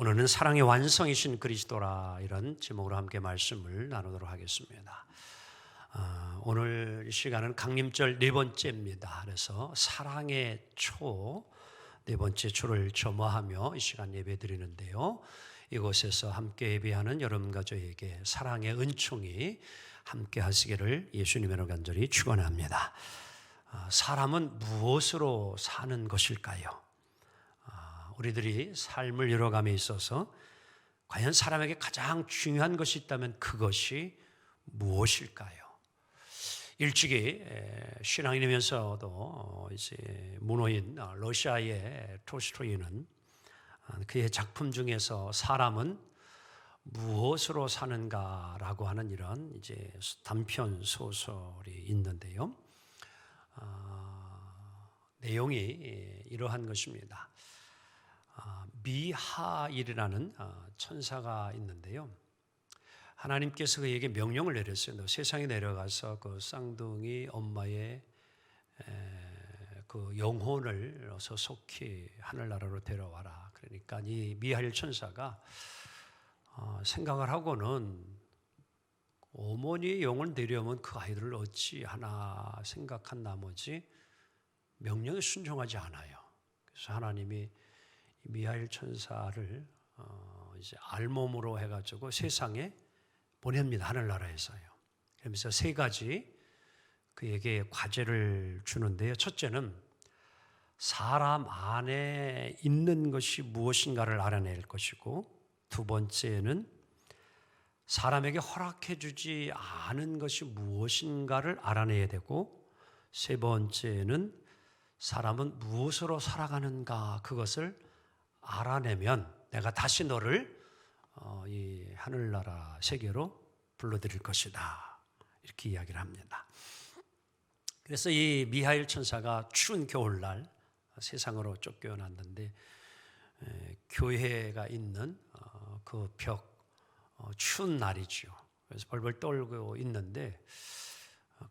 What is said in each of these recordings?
오늘은 사랑의 완성이신 그리스도라 이런 제목으로 함께 말씀을 나누도록 하겠습니다. 어, 오늘 이 시간은 강림절 네 번째입니다. 그래서 사랑의 초 네 번째 초를 점화하며 이 시간 예배 드리는데요. 이곳에서 함께 예배하는 여러분 가족에게 사랑의 은총이 함께 하시기를 예수님으로 간절히 축원합니다. 아, 사람은 무엇으로 사는 것일까요? 아, 우리들이 삶을 이뤄감에 있어서 과연 사람에게 가장 중요한 것이 있다면 그것이 무엇일까요? 일찍이 신앙인이면서도 어, 이제 문호인 어, 러시아의 토스토이는 어, 그의 작품 중에서 사람은 무엇으로 사는가라고 하는 이런 이제 단편 소설이 있는데요. 어, 내용이 이러한 것입니다. 어, 미하일이라는 어, 천사가 있는데요. 하나님께서 그에게 명령을 내렸어요. 너 세상에 내려가서 그 쌍둥이 엄마의 그 영혼을 어서 속히 하늘나라로 데려와라. 그러니까 이 미하일 천사가 어, 생각을 하고는 어머니의 영을 내려오면 그 아이들을 어찌 하나 생각한 나머지 명령에 순종하지 않아요. 그래서 하나님이 미하일 천사를 어, 이제 알몸으로 해가지고 세상에 보냅니다. 하늘나라에서요. 그러면서 세 가지 그에게 과제를 주는데요. 첫째는 사람 안에 있는 것이 무엇인가를 알아낼 것이고, 두 번째는 사람에게 허락해 주지 않은 것이 무엇인가를 알아내야 되고, 세 번째는 사람은 무엇으로 살아가는가 그것을 알아내면 내가 다시 너를 어, 이 하늘나라 세계로 불러들일 것이다. 이렇게 이야기를 합니다. 그래서 이 미하일 천사가 추운 겨울날 세상으로 쫓겨났는데 교회가 있는 어, 그벽 어, 추운 날이죠. 그래서 벌벌 떨고 있는데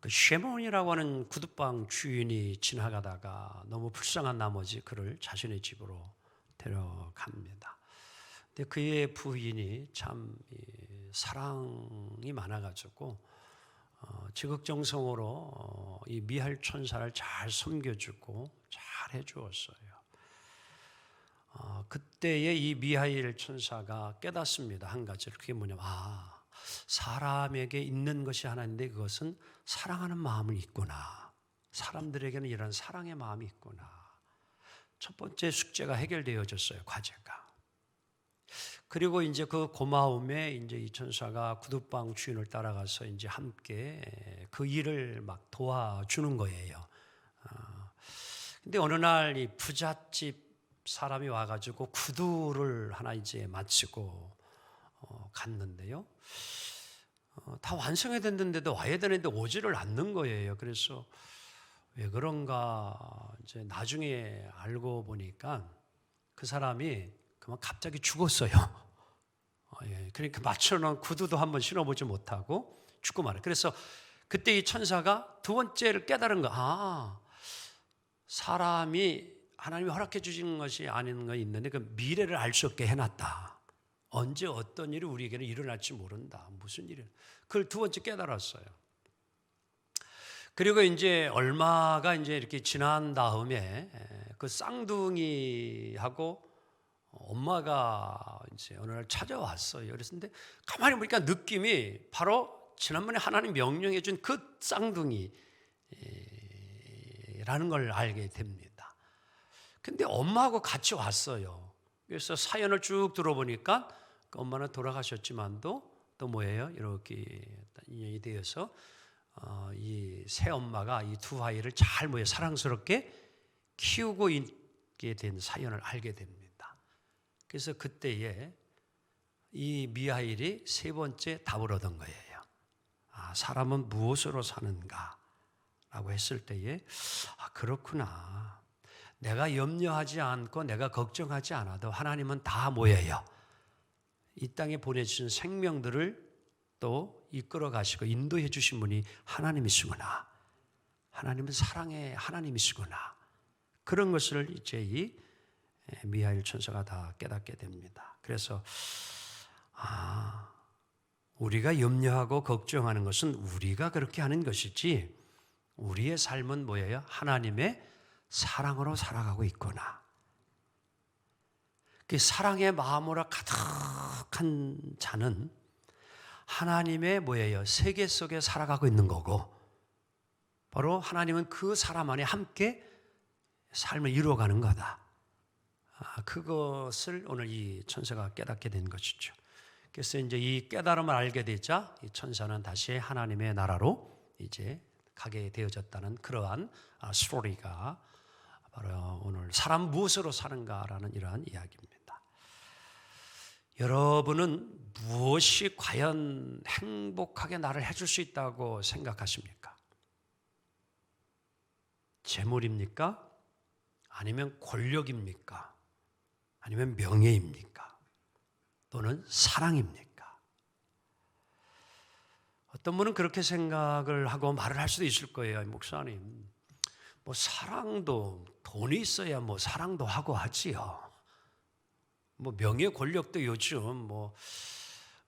그 쉐몬이라고 하는 구두방 주인이 지나가다가 너무 불쌍한 나머지 그를 자신의 집으로 데려갑니다. 근데 그의 부인이 참 사랑이 많아가지고 어, 지극정성으로 어, 이 미할 천사를 잘 섬겨주고 잘 해주었어요. 어, 그때의 이 미하일 천사가 깨닫습니다. 한 가지를 그게 뭐냐면 아 사람에게 있는 것이 하나 인데 그것은 사랑하는 마음을 있구나. 사람들에게는 이런 사랑의 마음이 있구나. 첫 번째 숙제가 해결되어졌어요. 과제가. 그리고 이제 그 고마움에 이제 이 천사가 구두방 주인을 따라가서 이제 함께 그 일을 막 도와주는 거예요. 어. 근데 어느 날 이 부잣집 사람이 와가지고 구두를 하나 이제 마치고 어, 갔는데요. 어, 다 완성이 됐는데도 와야 되는데 오지를 않는 거예요. 그래서 왜 그런가 이제 나중에 알고 보니까 그 사람이 그만 갑자기 죽었어요. 어, 예, 그러니까 맞춰놓은 구두도 한번 신어보지 못하고 죽고 말아요. 그래서 그때 이 천사가 두 번째를 깨달은 거, 아, 사람이 하나님이 허락해 주신 것이 아닌 거 있는데 그 미래를 알 수 없게 해놨다. 언제 어떤 일이 우리에게는 일어날지 모른다. 무슨 일이 그걸 두 번째 깨달았어요. 그리고 이제 얼마가 이제 이렇게 지난 다음에 그 쌍둥이하고 엄마가 이제 어느 날 찾아왔어요. 그랬는데 가만히 보니까 느낌이 바로 지난번에 하나님 명령해 준 그 쌍둥이라는 걸 알게 됩니다. 근데 엄마하고 같이 왔어요. 그래서 사연을 쭉 들어보니까 그 엄마는 돌아가셨지만도 또 뭐예요? 이렇게 인연이 되어서 어, 이새 엄마가 이 두 아이를 잘 모여 사랑스럽게 키우고 있게 된 사연을 알게 됩니다. 그래서 그때에 이 미하일이 세 번째 답을 얻은 거예요. 아, 사람은 무엇으로 사는가? 라고 했을 때에, 아, 그렇구나. 내가 염려하지 않고 내가 걱정하지 않아도 하나님은 다 모여요. 이 땅에 보내주신 생명들을 또 이끌어 가시고 인도해 주신 분이 하나님이시구나. 하나님은 사랑의 하나님이시구나. 그런 것을 이제 이 예, 미하일 천사가 다 깨닫게 됩니다. 그래서 아 우리가 염려하고 걱정하는 것은 우리가 그렇게 하는 것이지 우리의 삶은 뭐예요? 하나님의 사랑으로 살아가고 있구나. 그 사랑의 마음으로 가득한 자는 하나님의 뭐예요? 세계 속에 살아가고 있는 거고 바로 하나님은 그 사람 안에 함께 삶을 이루어가는 거다. 아, 그것을 오늘 이 천사가 깨닫게 된 것이죠. 그래서 이제 이 깨달음을 알게 되자 이 천사는 다시 하나님의 나라로 이제 가게 되어졌다는 그러한 아, 스토리가 바로 오늘 사람 무엇으로 사는가라는 이러한 이야기입니다. 여러분은 무엇이 과연 행복하게 나를 해줄 수 있다고 생각하십니까? 재물입니까? 아니면 권력입니까? 아니면 명예입니까? 또는 사랑입니까? 어떤 분은 그렇게 생각을 하고 말을 할 수도 있을 거예요. 목사님, 뭐 사랑도 돈이 있어야 뭐 사랑도 하고 하지요. 뭐 명예 권력도 요즘 뭐,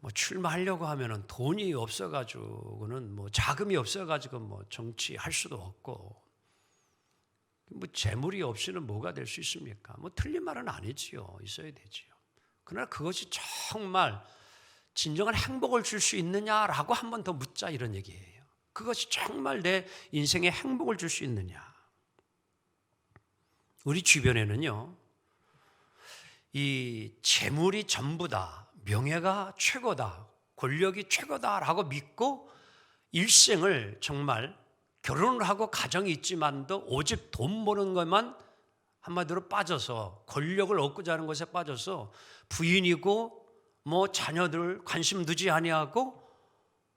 뭐 출마하려고 하면은 돈이 없어가지고는 뭐 자금이 없어가지고 뭐 정치할 수도 없고 뭐 재물이 없이는 뭐가 될 수 있습니까? 뭐 틀린 말은 아니지요. 있어야 되지요. 그러나 그것이 정말 진정한 행복을 줄 수 있느냐라고 한 번 더 묻자 이런 얘기예요. 그것이 정말 내 인생에 행복을 줄 수 있느냐? 우리 주변에는요, 이 재물이 전부다, 명예가 최고다, 권력이 최고다라고 믿고 일생을 정말 결혼을 하고 가정이 있지만도 오직 돈 버는 것만 한마디로 빠져서 권력을 얻고자 하는 것에 빠져서 부인이고 뭐 자녀들 관심 두지 아니하고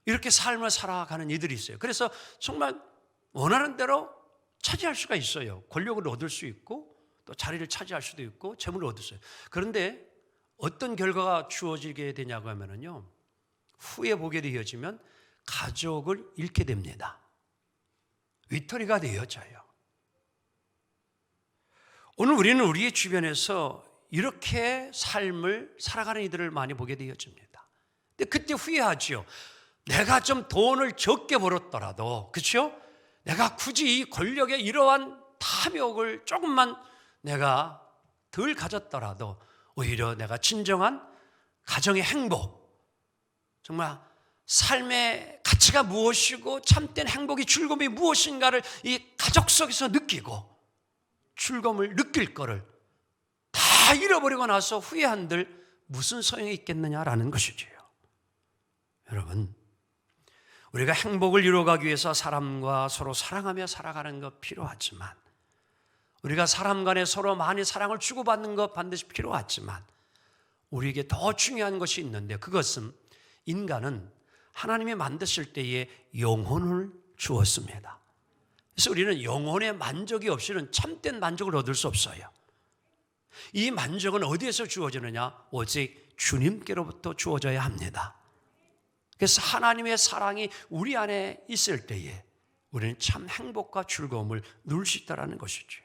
이렇게 삶을 살아가는 이들이 있어요. 그래서 정말 원하는 대로 차지할 수가 있어요. 권력을 얻을 수 있고 또 자리를 차지할 수도 있고 재물을 얻을 수 있어요. 그런데 어떤 결과가 주어지게 되냐고 하면은요. 후에 보게 되어지면 가족을 잃게 됩니다. 위터리가 되어져요. 오늘 우리는 우리의 주변에서 이렇게 삶을 살아가는 이들을 많이 보게 되어집니다. 근데 그때 후회하지요. 내가 좀 돈을 적게 벌었더라도, 그렇죠? 내가 굳이 이 권력의 이러한 탐욕을 조금만 내가 덜 가졌더라도 오히려 내가 진정한 가정의 행복, 정말 삶의 가치가 무엇이고 참된 행복이 즐거움이 무엇인가를 이 가족 속에서 느끼고 즐거움을 느낄 거를 다 잃어버리고 나서 후회한들 무슨 소용이 있겠느냐라는 것이지요. 여러분, 우리가 행복을 이루어가기 위해서 사람과 서로 사랑하며 살아가는 것 필요하지만 우리가 사람 간에 서로 많이 사랑을 주고받는 것 반드시 필요하지만 우리에게 더 중요한 것이 있는데 그것은 인간은 하나님이 만드실 때에 영혼을 주었습니다. 그래서 우리는 영혼의 만족이 없이는 참된 만족을 얻을 수 없어요. 이 만족은 어디에서 주어지느냐? 오직 주님께로부터 주어져야 합니다. 그래서 하나님의 사랑이 우리 안에 있을 때에 우리는 참 행복과 즐거움을 누릴 수 있다는 것이죠.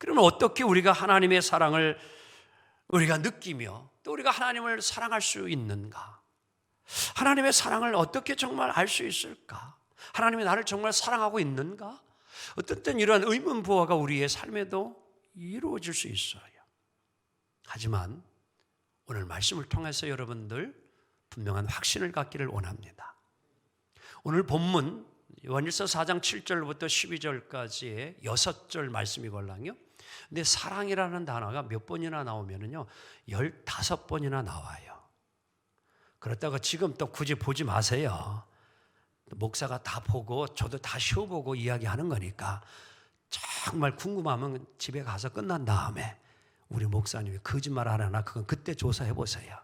그러면 어떻게 우리가 하나님의 사랑을 우리가 느끼며 또 우리가 하나님을 사랑할 수 있는가? 하나님의 사랑을 어떻게 정말 알 수 있을까? 하나님이 나를 정말 사랑하고 있는가? 어떤 때 이러한 의문 부호가 우리의 삶에도 이루어질 수 있어요. 하지만 오늘 말씀을 통해서 여러분들 분명한 확신을 갖기를 원합니다. 오늘 본문 요한일서 4장 7절부터 12절까지의 6절 말씀이 걸랑요. 근데 사랑이라는 단어가 몇 번이나 나오면은요. 15번이나 나와요. 그렇다고 지금 또 굳이 보지 마세요. 목사가 다 보고 저도 다 쉬어보고 이야기하는 거니까 정말 궁금하면 집에 가서 끝난 다음에 우리 목사님이 거짓말 안 하나 그건 그때 조사해 보세요.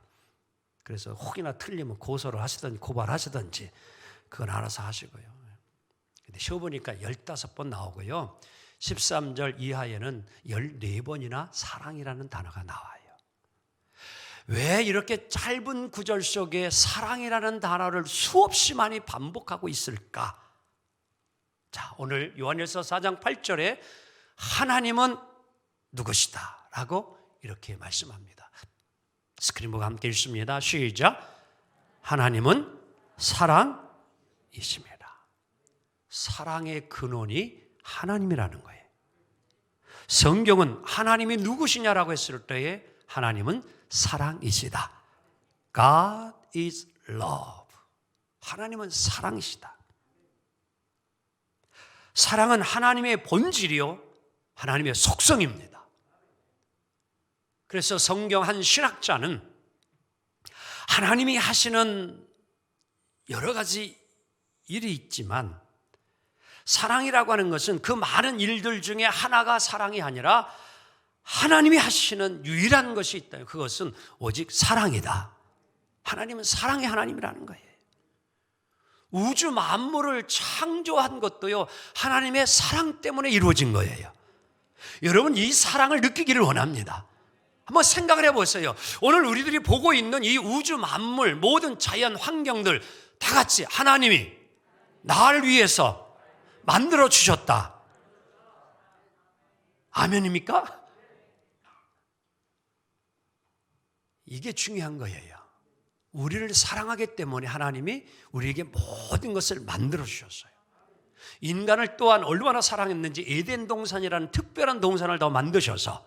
그래서 혹이나 틀리면 고소를 하시든지 고발하시든지 그건 알아서 하시고요. 근데 쉬어보니까 15번 나오고요. 13절 이하에는 14번이나 사랑이라는 단어가 나와요. 왜 이렇게 짧은 구절 속에 사랑이라는 단어를 수없이 많이 반복하고 있을까? 자, 오늘 요한일서 4장 8절에 하나님은 누구시다? 라고 이렇게 말씀합니다. 스크린보가 함께 읽습니다. 시작. 하나님은 사랑이십니다. 사랑의 근원이 하나님이라는 거예요. 성경은 하나님이 누구시냐라고 했을 때에 하나님은 사랑이시다. God is love. 하나님은 사랑이시다. 사랑은 하나님의 본질이요. 하나님의 속성입니다. 그래서 성경 한 신학자는 하나님이 하시는 여러 가지 일이 있지만 사랑이라고 하는 것은 그 많은 일들 중에 하나가 사랑이 아니라 하나님이 하시는 유일한 것이 있다. 그것은 오직 사랑이다. 하나님은 사랑의 하나님이라는 거예요. 우주 만물을 창조한 것도요, 하나님의 사랑 때문에 이루어진 거예요. 여러분, 이 사랑을 느끼기를 원합니다. 한번 생각을 해보세요. 오늘 우리들이 보고 있는 이 우주 만물, 모든 자연 환경들 다 같이 하나님이 나를 위해서 만들어 주셨다. 아멘입니까? 이게 중요한 거예요. 우리를 사랑하기 때문에 하나님이 우리에게 모든 것을 만들어 주셨어요. 인간을 또한 얼마나 사랑했는지 에덴 동산이라는 특별한 동산을 더 만드셔서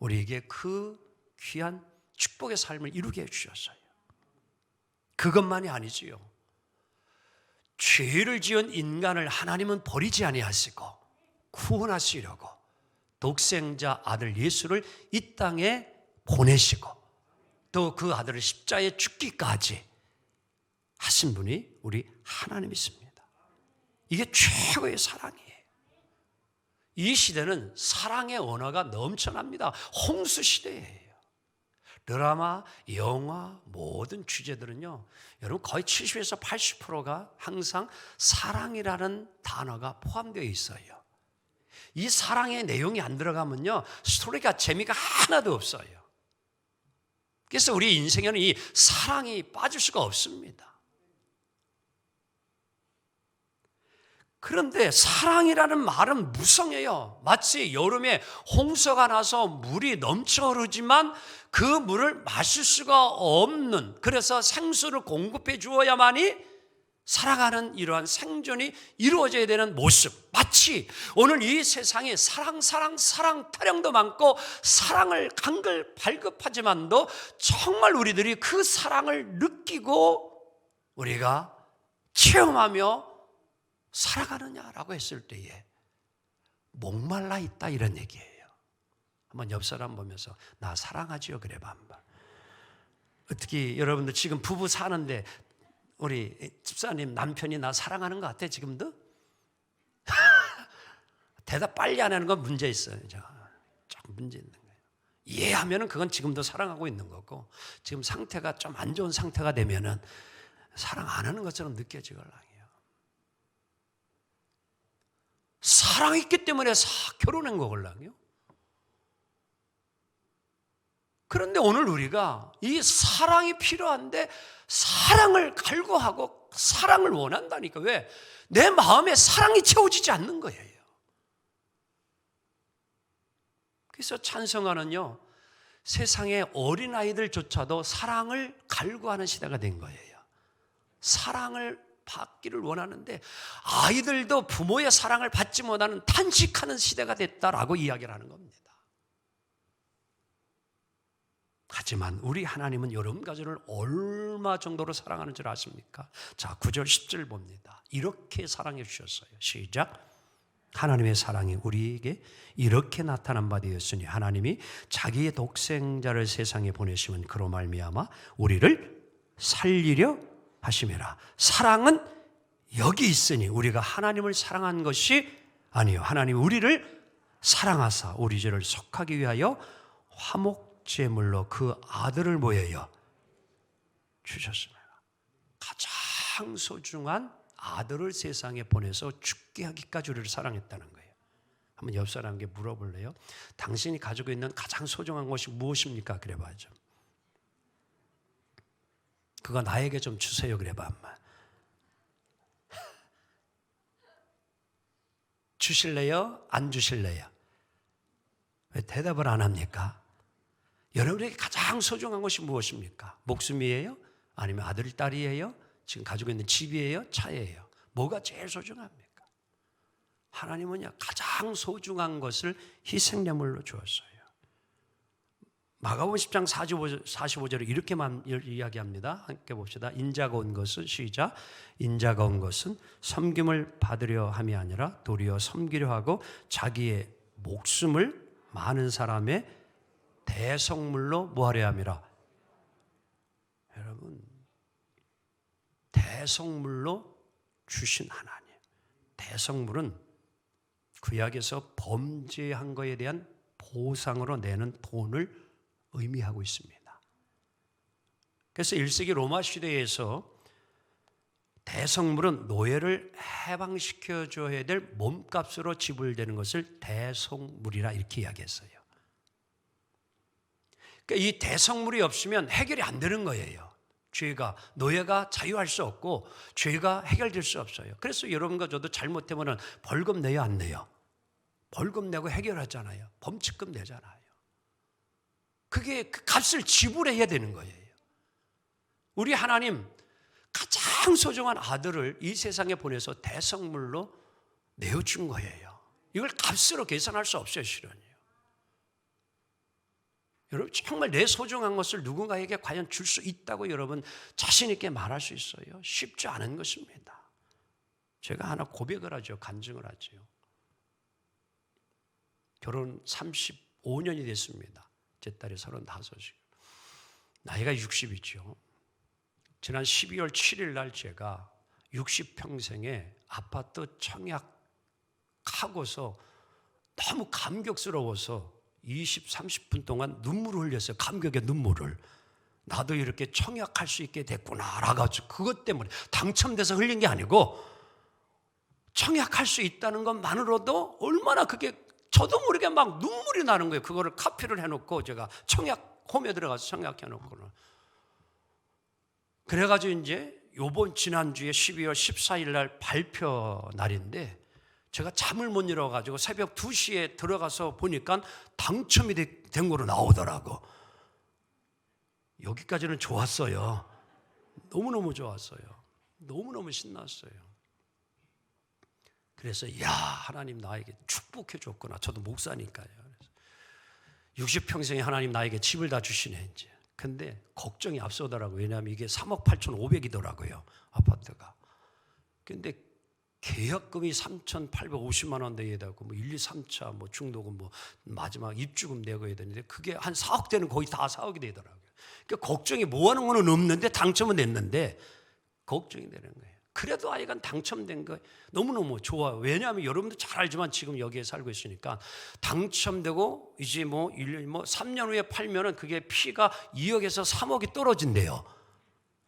우리에게 그 귀한 축복의 삶을 이루게 해 주셨어요. 그것만이 아니지요. 죄를 지은 인간을 하나님은 버리지 아니하시고 구원하시려고 독생자 아들 예수를 이 땅에 보내시고 또 그 아들을 십자에 죽기까지 하신 분이 우리 하나님이십니다. 이게 최고의 사랑이에요. 이 시대는 사랑의 언어가 넘쳐납니다. 홍수 시대예요. 드라마, 영화, 모든 주제들은요, 여러분 거의 70에서 80%가 항상 사랑이라는 단어가 포함되어 있어요. 이 사랑의 내용이 안 들어가면요, 스토리가 재미가 하나도 없어요. 그래서 우리 인생에는 이 사랑이 빠질 수가 없습니다. 그런데 사랑이라는 말은 무성해요. 마치 여름에 홍수가 나서 물이 넘쳐 흐르지만 그 물을 마실 수가 없는 그래서 생수를 공급해 주어야만이 살아가는 이러한 생존이 이루어져야 되는 모습. 마치 오늘 이 세상에 사랑, 사랑, 사랑 타령도 많고 사랑을 간글 발급하지만도 정말 우리들이 그 사랑을 느끼고 우리가 체험하며 살아가느냐라고 했을 때에 목말라 있다 이런 얘기예요. 한번 옆 사람 보면서 나 사랑하지요 그래봐 한번. 어떻게 여러분들 지금 부부 사는데 우리 집사님 남편이 나 사랑하는 것 같아 지금도? 대답 빨리 안 하는 건 문제 있어요. 조금 문제 있는 거예요. 이해하면은 그건 지금도 사랑하고 있는 거고 지금 상태가 좀 안 좋은 상태가 되면은 사랑 안 하는 것처럼 느껴지걸랑이에요. 사랑했기 때문에 사, 결혼한 거걸랑요. 그런데 오늘 우리가 이 사랑이 필요한데 사랑을 갈구하고 사랑을 원한다니까. 왜? 내 마음에 사랑이 채워지지 않는 거예요. 그래서 찬성하는요, 세상의 어린아이들조차도 사랑을 갈구하는 시대가 된 거예요. 사랑을 받기를 원하는데 아이들도 부모의 사랑을 받지 못하는 탄식하는 시대가 됐다라고 이야기를 하는 겁니다. 하지만 우리 하나님은 여러분 가족을 얼마 정도로 사랑하는 줄 아십니까? 자, 9절 10절 봅니다. 이렇게 사랑해 주셨어요. 시작. 하나님의 사랑이 우리에게 이렇게 나타난 바 되었으니 하나님이 자기의 독생자를 세상에 보내시면 그로 말미암아 우리를 살리려 하심이라. 사랑은 여기 있으니 우리가 하나님을 사랑한 것이 아니요. 하나님 우리를 사랑하사 우리 죄를 속하기 위하여 화목 제물로 그 아들을 모여요 주셨습니다. 가장 소중한 아들을 세상에 보내서 죽게 하기까지 우리를 사랑했다는 거예요. 한번 옆 사람에게 물어볼래요? 당신이 가지고 있는 가장 소중한 것이 무엇입니까? 그래봐죠. 그거 나에게 좀 주세요. 그래봐 한번. 주실래요? 안 주실래요? 왜 대답을 안 합니까? 여러분에게 가장 소중한 것이 무엇입니까? 목숨이에요? 아니면 아들, 딸이에요? 지금 가지고 있는 집이에요? 차예요? 뭐가 제일 소중합니까? 하나님은요, 가장 소중한 것을 희생제물로 주었어요. 마가복음 10장 45절, 45절에 이렇게만 이야기합니다. 함께 봅시다. 인자가 온 것은 시작. 인자가 온 것은 섬김을 받으려 함이 아니라 도리어 섬기려 하고 자기의 목숨을 많은 사람의 대성물로 뭐하려 함이라. 여러분 대성물로 주신 하나님. 대성물은 구약에서 범죄한 것에 대한 보상으로 내는 돈을 의미하고 있습니다. 그래서 1세기 로마 시대에서 대성물은 노예를 해방시켜 줘야 될 몸값으로 지불되는 것을 대성물이라 이렇게 이야기했어요. 그러니까 이 대성물이 없으면 해결이 안 되는 거예요. 죄가 노예가 자유할 수 없고 죄가 해결될 수 없어요. 그래서 여러분과 저도 잘못하면 벌금 내요 안 내요? 벌금 내고 해결하잖아요. 범칙금 내잖아요. 그게 그 값을 지불해야 되는 거예요. 우리 하나님 가장 소중한 아들을 이 세상에 보내서 대성물로 내어준 거예요. 이걸 값으로 계산할 수 없어요, 실은요. 여러분 정말 내 소중한 것을 누군가에게 과연 줄 수 있다고 여러분 자신 있게 말할 수 있어요? 쉽지 않은 것입니다. 제가 하나 고백을 하죠. 간증을 하죠. 결혼 35년이 됐습니다. 제 딸이 35이. 나이가 60이죠. 지난 12월 7일 날 제가 60평생에 아파트 청약하고서 너무 감격스러워서 20, 30분 동안 눈물을 흘렸어요. 감격의 눈물을. 나도 이렇게 청약할 수 있게 됐구나. 라가지고 그것 때문에 당첨돼서 흘린 게 아니고 청약할 수 있다는 것만으로도 얼마나 그게 저도 모르게 막 눈물이 나는 거예요. 그거를 카피를 해놓고 제가 청약 홈에 들어가서 청약해놓고는. 그래가지고 이제 요번 지난주에 12월 14일 날 발표 날인데 제가 잠을 못 일어가지고 새벽 2시에 들어가서 보니까 당첨이 된 거로 나오더라고. 여기까지는 좋았어요. 너무너무 좋았어요. 너무너무 신났어요. 그래서 야 하나님 나에게 축복해 줬구나. 저도 목사니까요. 60평생에 하나님 나에게 집을 다 주시네 이제. 근데 걱정이 앞서더라고요. 왜냐하면 이게 3억 8,500이더라고요. 아파트가. 근데 계약금이 3,850만 원 내야 되고 뭐 1, 2, 3차 뭐 중도금 뭐 마지막 입주금 내고 해야 되는데 그게 한 4억 되는 거의 다 4억이 되더라고요. 그러니까 걱정이 뭐 하는 거는 없는데 당첨은 됐는데 걱정이 되는 거예요. 그래도 아이가 당첨된 거 너무너무 좋아요. 왜냐하면 여러분도 잘 알지만 지금 여기에 살고 있으니까 당첨되고 이제 뭐 1년 뭐 3년 후에 팔면은 그게 피가 2억에서 3억이 떨어진대요.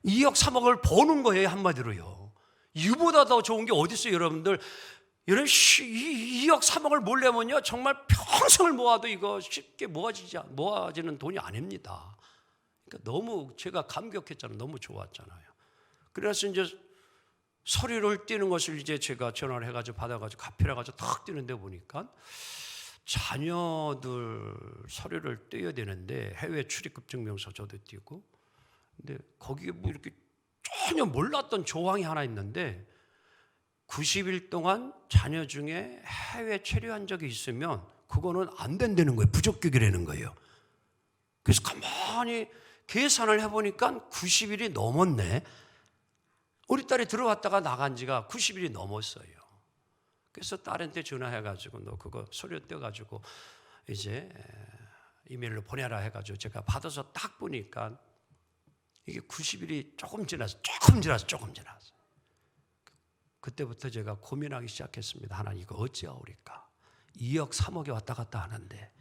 2억 3억을 버는 거예요, 한마디로요. 이보다 더 좋은 게 어디 있어요, 여러분들? 이런 2억 3억을 몰려면요 정말 평생을 모아도 이거 쉽게 모아지지 모아지는 돈이 아닙니다. 그러니까 너무 제가 감격했잖아요. 너무 좋았잖아요. 그래서 이제 소리를 띄는 것을 이제 제가 전화를 해가지고 받아가지고 카피를 해가지고 탁 뛰는데 보니까 자녀들 서류를 떼야 되는데 해외 출입국 증명서 저도 띄고 근데 거기에 뭐 이렇게 전혀 몰랐던 조항이 하나 있는데 90일 동안 자녀 중에 해외 체류한 적이 있으면 그거는 안 된다는 거예요. 부적격이라는 거예요. 그래서 가만히 계산을 해보니까 90일이 넘었네. 우리 딸이 들어왔다가 나간 지가 90일이 넘었어요. 그래서 딸한테 전화해가지고 너 그거 소리 떼가지고 이제 이메일로 보내라 해가지고 제가 받아서 딱 보니까 이게 90일이 조금 지나서 조금 지나서 조금 지나서 그때부터 제가 고민하기 시작했습니다. 하나님 이거 어찌하오리까? 2억 3억에 왔다 갔다 하는데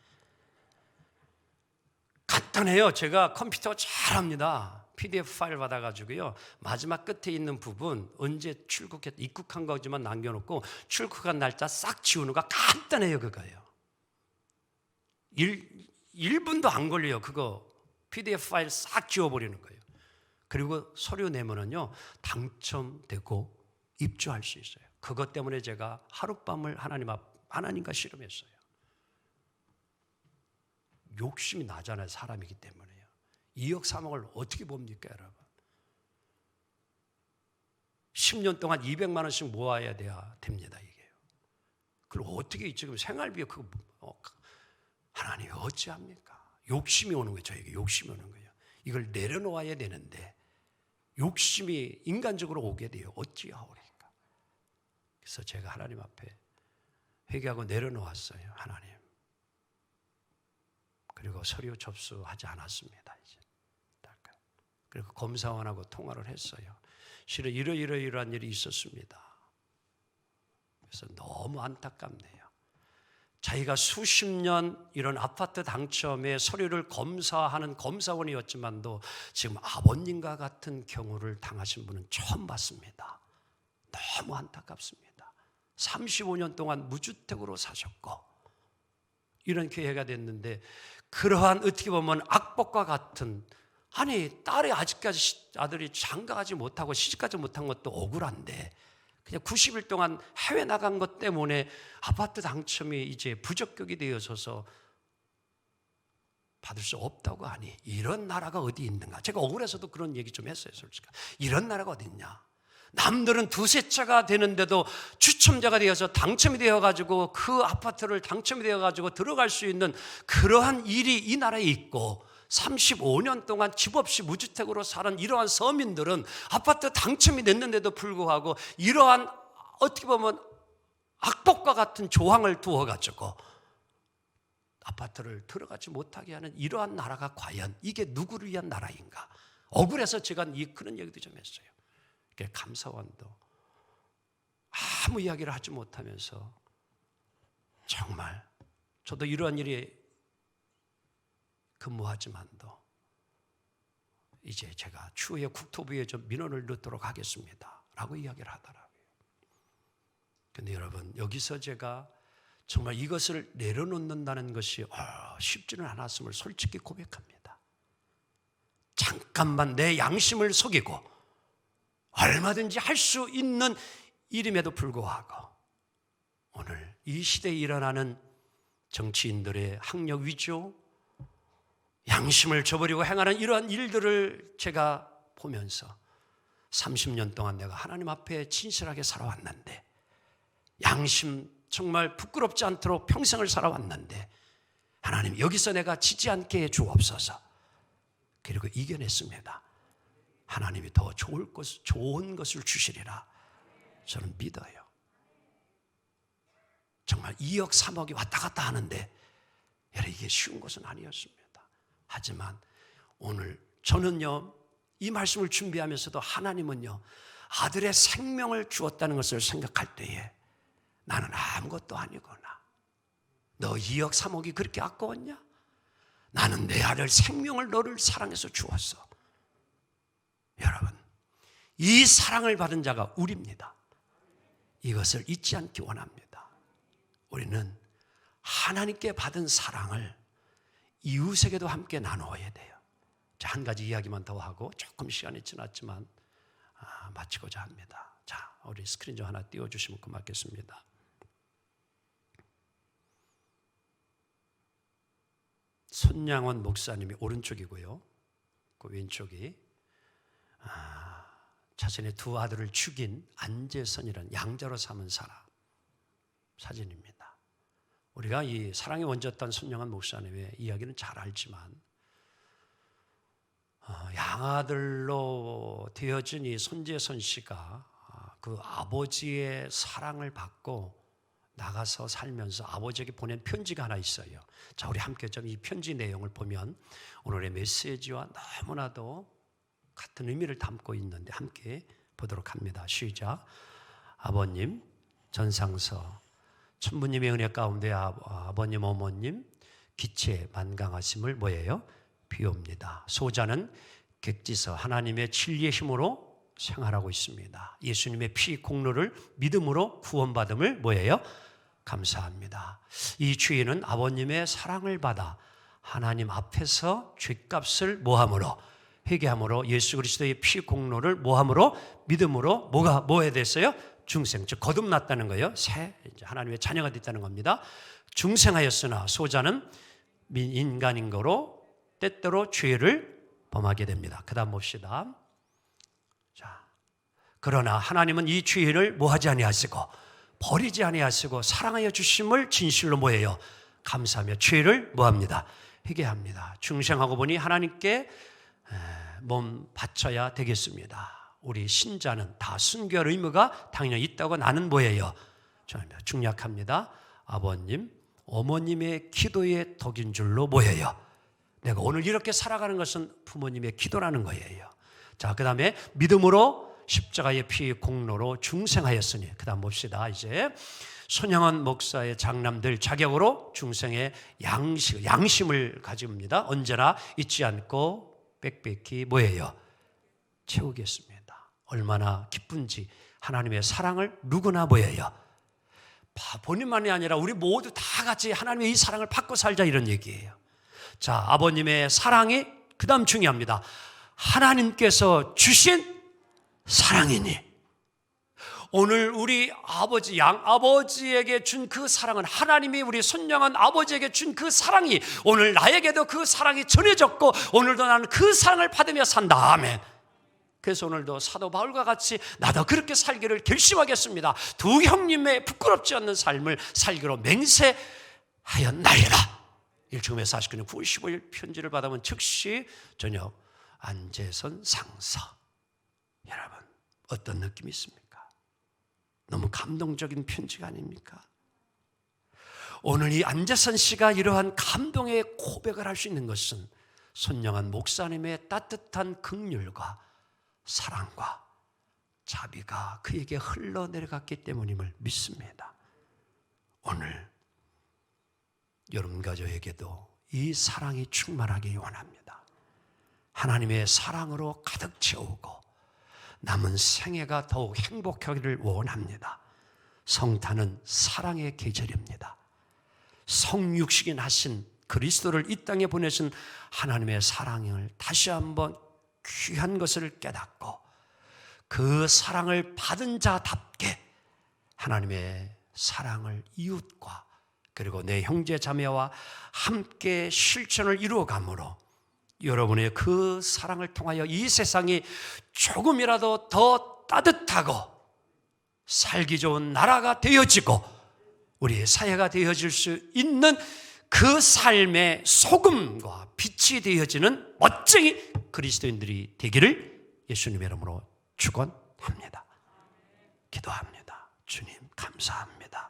간단해요. 제가 컴퓨터 잘합니다. PDF 파일 받아가지고요. 마지막 끝에 있는 부분 언제 출국했 입국한 거지만 남겨놓고 출국한 날짜 싹 지우는 거 간단해요 그거예요. 1, 1분도 안 걸려요 그거 PDF 파일 싹 지워버리는 거예요. 그리고 서류 내면은요 당첨되고 입주할 수 있어요. 그것 때문에 제가 하룻밤을 하나님 앞 하나님과 씨름했어요. 욕심이 나잖아요. 사람이기 때문에요. 2억 3억을 어떻게 봅니까, 여러분? 10년 동안 200만 원씩 모아야 돼야 됩니다, 이게요. 그걸 어떻게 지금 생활비에 그거 어, 하나님이 어찌합니까? 욕심이 오는 거예요, 저에게 욕심이 오는 거예요. 이걸 내려놓아야 되는데 욕심이 인간적으로 오게 돼요. 어찌하오리까? 그래서 제가 하나님 앞에 회개하고 내려놓았어요, 하나님. 그리고 서류 접수하지 않았습니다, 이제. 그리고 검사원하고 통화를 했어요. 실은 이러이러이러한 일이 있었습니다. 그래서 너무 안타깝네요. 자기가 수십 년 이런 아파트 당첨의 서류를 검사하는 검사원이었지만도 지금 아버님과 같은 경우를 당하신 분은 처음 봤습니다. 너무 안타깝습니다. 35년 동안 무주택으로 사셨고 이런 기회가 됐는데 그러한 어떻게 보면 악법과 같은 아니 딸이 아직까지 아들이 장가가지 못하고 시집가지 못한 것도 억울한데 그냥 90일 동안 해외 나간 것 때문에 아파트 당첨이 이제 부적격이 되어서서 받을 수 없다고 하니 이런 나라가 어디 있는가? 제가 억울해서도 그런 얘기 좀 했어요, 솔직히. 이런 나라가 어디 있냐? 남들은 두세 차가 되는데도 추첨자가 되어서 당첨이 되어가지고 그 아파트를 당첨이 되어가지고 들어갈 수 있는 그러한 일이 이 나라에 있고 35년 동안 집 없이 무주택으로 사는 이러한 서민들은 아파트 당첨이 됐는데도 불구하고 이러한 어떻게 보면 악법과 같은 조항을 두어가지고 아파트를 들어가지 못하게 하는 이러한 나라가 과연 이게 누구를 위한 나라인가? 억울해서 제가 이 그런 얘기도 좀 했어요. 감사원도 아무 이야기를 하지 못하면서 정말 저도 이러한 일이 근무하지만도 이제 제가 추후에 국토부에 좀 민원을 넣도록 하겠습니다. 라고 이야기를 하더라고요. 근데 여러분, 여기서 제가 정말 이것을 내려놓는다는 것이 어, 쉽지는 않았음을 솔직히 고백합니다. 잠깐만 내 양심을 속이고 얼마든지 할 수 있는 일임에도 불구하고 오늘 이 시대에 일어나는 정치인들의 학력 위조, 양심을 저버리고 행하는 이러한 일들을 제가 보면서 30년 동안 내가 하나님 앞에 진실하게 살아왔는데 양심 정말 부끄럽지 않도록 평생을 살아왔는데 하나님 여기서 내가 지지 않게 해 주옵소서. 그리고 이겨냈습니다. 하나님이 더 좋을 것, 좋은 것을 주시리라. 저는 믿어요. 정말 2억, 3억이 왔다 갔다 하는데, 여러분, 이게 쉬운 것은 아니었습니다. 하지만 오늘 저는요, 이 말씀을 준비하면서도 하나님은요, 아들의 생명을 주었다는 것을 생각할 때에 나는 아무것도 아니구나. 너 2억, 3억이 그렇게 아까웠냐? 나는 내 아들 생명을 너를 사랑해서 주었어. 여러분, 이 사랑을 받은 자가 우리입니다. 이것을 잊지 않기 원합니다. 우리는 하나님께 받은 사랑을 이웃에게도 함께 나누어야 돼요. 자, 한 가지 이야기만 더 하고 조금 시간이 지났지만 아, 마치고자 합니다. 자, 우리 스크린 좀 하나 띄워주시면 고맙겠습니다. 손양원 목사님이 오른쪽이고요. 그 왼쪽이 아, 자신의 두 아들을 죽인 안재선이라는 양자로 삼은 사람 사진입니다. 우리가 이 사랑의 원조였던 손영한 목사님의 이야기는 잘 알지만 어, 양아들로 되어진 이 손재선 씨가 아, 그 아버지의 사랑을 받고 나가서 살면서 아버지에게 보낸 편지가 하나 있어요. 자, 우리 함께 좀 이 편지 내용을 보면 오늘의 메시지와 너무나도 같은 의미를 담고 있는데 함께 보도록 합니다. 시작. 아버님, 전상서, 천부님의 은혜 가운데 아 버님, 어머님, 기체 만강하심을 뭐예요? 비옵니다. 소자는 객지서 하나님의 진리의 힘으로 생활하고 있습니다. 예수님의 피 공로를 믿음으로 구원받음을 뭐예요? 감사합니다. 이 주인은 아버님의 사랑을 받아 하나님 앞에서 죄값을 모함으로 회개함으로 예수 그리스도의 피 공로를 모함으로 믿음으로 뭐가 뭐에 됐어요? 중생 즉 거듭났다는 거예요. 새 하나님의 자녀가 됐다는 겁니다. 중생하였으나 소자는 민- 인간인 거로 때때로 죄를 범하게 됩니다. 그다음 봅시다. 자, 그러나 하나님은 이 죄를 뭐하지 아니하시고 버리지 아니하시고 사랑하여 주심을 진실로 뭐예요? 감사하며 죄를 뭐합니다? 회개합니다. 중생하고 보니 하나님께 에, 몸 바쳐야 되겠습니다. 우리 신자는 다 순교할 의무가 당연히 있다고 나는 뭐예요? 저는 중약합니다. 아버님, 어머님의 기도의 덕인 줄로 뭐예요? 내가 오늘 이렇게 살아가는 것은 부모님의 기도라는 거예요. 자, 그 다음에 믿음으로 십자가의 피 공로로 중생하였으니. 그 다음 봅시다. 이제 손영원 목사의 장남들 자격으로 중생의 양식, 양심을 가집니다. 언제나 잊지 않고 빽빽히 뭐예요? 채우겠습니다. 얼마나 기쁜지 하나님의 사랑을 누구나 뭐예요? 바- 본인만이 아니라 우리 모두 다 같이 하나님의 이 사랑을 받고 살자 이런 얘기예요. 자, 아버님의 사랑이 그다음 중요합니다. 하나님께서 주신 사랑이니 오늘 우리 아버지 양 아버지에게 준 그 사랑은 하나님이 우리 손녀한 아버지에게 준 그 사랑이 오늘 나에게도 그 사랑이 전해졌고 오늘도 나는 그 사랑을 받으며 산다. 아멘. 그래서 오늘도 사도 바울과 같이 나도 그렇게 살기를 결심하겠습니다. 두 형님의 부끄럽지 않는 삶을 살기로 맹세하였나이다. 일주일에 49년 9월 15일 편지를 받으면 즉시 저녁 안재선 상서 여러분 어떤 느낌이 있습니까? 너무 감동적인 편지가 아닙니까? 오늘 이 안재선 씨가 이러한 감동의 고백을 할 수 있는 것은 손영한 목사님의 따뜻한 긍휼과 사랑과 자비가 그에게 흘러내려갔기 때문임을 믿습니다. 오늘 여러분과 저에게도 이 사랑이 충만하기 원합니다. 하나님의 사랑으로 가득 채우고 남은 생애가 더욱 행복하기를 원합니다. 성탄은 사랑의 계절입니다. 성육식인 하신 그리스도를 이 땅에 보내신 하나님의 사랑을 다시 한번 귀한 것을 깨닫고 그 사랑을 받은 자답게 하나님의 사랑을 이웃과 그리고 내 형제 자매와 함께 실천을 이루어감으로 여러분의 그 사랑을 통하여 이 세상이 조금이라도 더 따뜻하고 살기 좋은 나라가 되어지고 우리의 사회가 되어질 수 있는 그 삶의 소금과 빛이 되어지는 멋쟁이 그리스도인들이 되기를 예수님의 이름으로 축원합니다. 기도합니다. 주님 감사합니다.